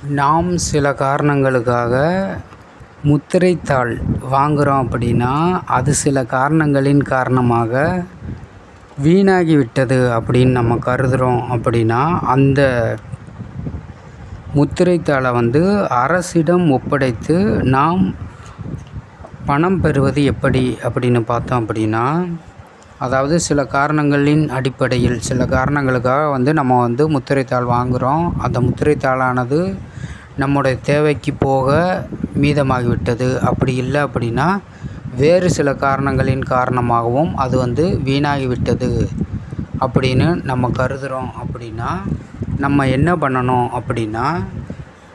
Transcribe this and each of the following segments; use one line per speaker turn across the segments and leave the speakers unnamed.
நாம் சில காரணங்களுக்காக முத்திரைத்தாள் வாங்குகிறோம் அப்படின்னா அது சில காரணங்களின் காரணமாக வீணாகி விட்டது அப்படின்னு நம்ம கருதுகிறோம் அப்படின்னா அந்த முத்திரைத்தாளை வந்து அரசிடம் ஒப்படைத்து நாம் பணம் பெறுவது எப்படி அப்படின்னு பார்த்தோம் அப்படின்னா அதாவது சில காரணங்களின் அடிப்படையில் சில காரணங்களுக்காக வந்து நம்ம வந்து முத்திரைத்தாள் வாங்குகிறோம் அந்த முத்திரைத்தாளானது நம்முடைய தேவைக்கு போக மீதமாகிவிட்டது. அப்படி இல்லை அப்படின்னா வேறு சில காரணங்களின் காரணமாகவும் அது வந்து வீணாகிவிட்டது அப்படின்னு நம்ம கருதுகிறோம் அப்படின்னா நம்ம என்ன பண்ணணும் அப்படின்னா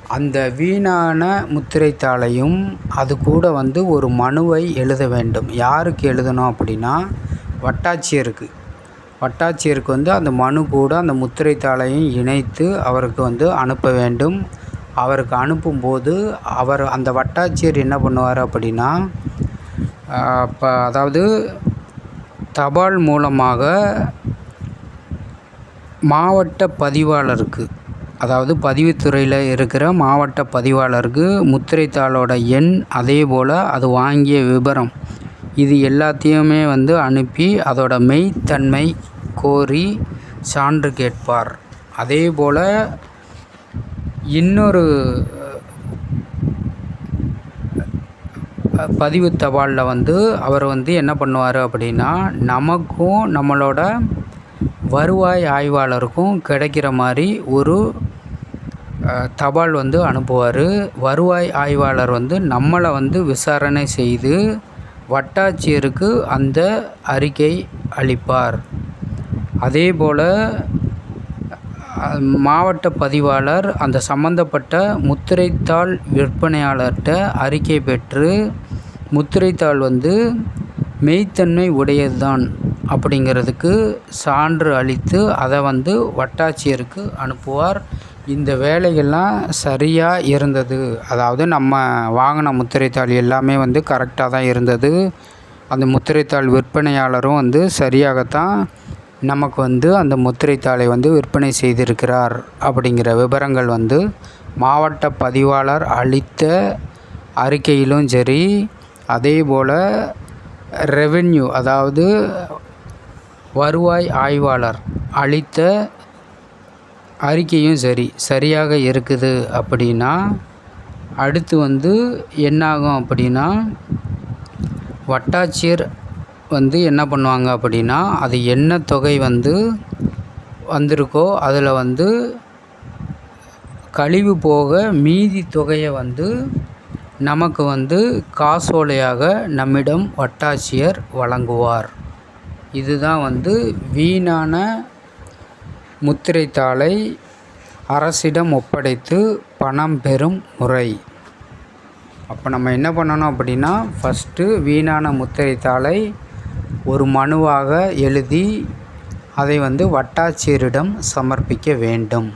அந்த வீணான முத்திரைத்தாளையும் அது கூட வந்து ஒரு மனுவை எழுத வேண்டும். யாருக்கு எழுதணும் அப்படின்னா வட்டாட்சியருக்கு. வட்டாட்சியருக்கு வந்து அந்த மனு கூட அந்த முத்திரைத்தாளையும் இணைத்து அவருக்கு வந்து அனுப்ப வேண்டும். அவருக்கு அனுப்பும்போது அவர் அந்த வட்டாட்சியர் என்ன பண்ணுவார் அப்படின்னா இப்போ அதாவது தபால் மூலமாக மாவட்ட பதிவாளருக்கு அதாவது பதிவுத்துறையில் இருக்கிற மாவட்ட பதிவாளருக்கு முத்திரைத்தாளோட எண் அதே போல் அது வாங்கிய விபரம் இது எல்லாத்தையுமே வந்து அனுப்பி அதோட மெய்த்தன்மை கோரி சான்று கேட்பார். அதே போல் இன்னொரு பதிவு தபாலில் வந்து அவர் வந்து என்ன பண்ணுவார் அப்படின்னா நமக்கும் நம்மளோட வருவாய் ஆய்வாளருக்கும் கிடைக்கிற மாதிரி ஒரு தபால் வந்து அனுப்புவார். வருவாய் ஆய்வாளர் வந்து நம்மளை வந்து விசாரணை செய்து வட்டாட்சியருக்கு அந்த அறிக்கை அளிப்பார். அதேபோல் மாவட்ட பதிவாளர் அந்த சம்பந்தப்பட்ட முத்திரைத்தாள் விற்பனையாளர்கிட்ட அறிக்கை பெற்று முத்திரைத்தாள் வந்து மெய்த்தன்மை உடையதுதான் அப்படிங்கிறதுக்கு சான்று அளித்து அதை வந்து வட்டாட்சியருக்கு அனுப்புவார். இந்த வேலைகள்லாம் சரியாக இருந்தது. அதாவது நம்ம வாங்கின முத்திரைத்தாள் எல்லாமே வந்து கரெக்டாக தான் இருந்தது. அந்த முத்திரைத்தாள் விற்பனையாளரும் வந்து சரியாகத்தான் நமக்கு வந்து அந்த முத்திரைத்தாளை வந்து விற்பனை செய்திருக்கிறார் அப்படிங்கிற விவரங்கள் வந்து மாவட்ட பதிவாளர் அளித்த அறிக்கையிலும் சரி அதே போல் ரெவென்யூ அதாவது வருவாய் ஆய்வாளர் அளித்த அறிக்கையும் சரி சரியாக இருக்குது அப்படின்னா அடுத்து வந்து என்னாகும் அப்படின்னா வட்டாட்சியர் வந்து என்ன பண்ணுவாங்க அப்படின்னா அது என்ன தொகை வந்து வந்திருக்கோ அதில் வந்து கழிவு போக மீதி தொகையை வந்து நமக்கு வந்து காசோலையாக நம்மிடம் வட்டாட்சியர் வழங்குவார். இதுதான் வந்து வீணான முத்திரைத்தாளை அரசிடம் ஒப்படைத்து பணம் பெறும் முறை. அப்போ நம்ம என்ன பண்ணணும் அப்படின்னா ஃபஸ்ட்டு வீணான முத்திரைத்தாளை ஒரு மனுவாக எழுதி அதை வந்து வட்டாட்சியரிடம் சமர்ப்பிக்க வேண்டும்.